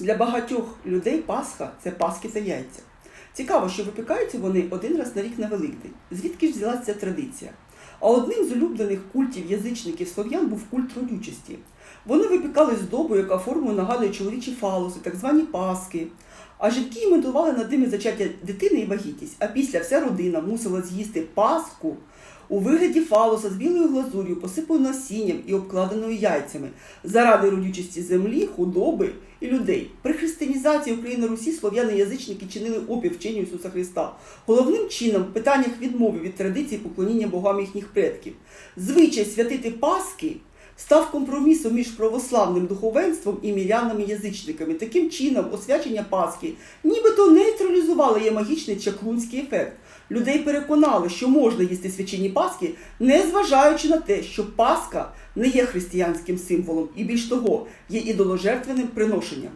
Для багатьох людей Пасха це паски та яйця. Цікаво, що випікаються вони один раз на рік на Великдень. Звідки ж взялася ця традиція? А одним з улюблених культів язичників слов'ян був культ родючості. Вони випікали здобу, яка формою нагадує чоловічі фалоси, так звані паски. А жінки імітували над ними зачаття дитини і вагітність, а після вся родина мусила з'їсти паску у вигляді фалоса з білою глазур'ю, посипаною насінням і обкладеною яйцями, заради родючості землі, худоби і людей. Християнізації України Русі слов'яни-язичники чинили опір вченню Ісуса Христа. Головним чином в питаннях відмови від традиції поклоніння богам їхніх предків. Звичай святити Пасхи став компромісом між православним духовенством і мірянами-язичниками. Таким чином, освячення Пасхи нібито нейтралізувало її магічний чаклунський ефект. Людей переконали, що можна їсти свячені Пасхи, не зважаючи на те, що Пасха не є християнським символом і більш того, є ідоложертвенним приношенням.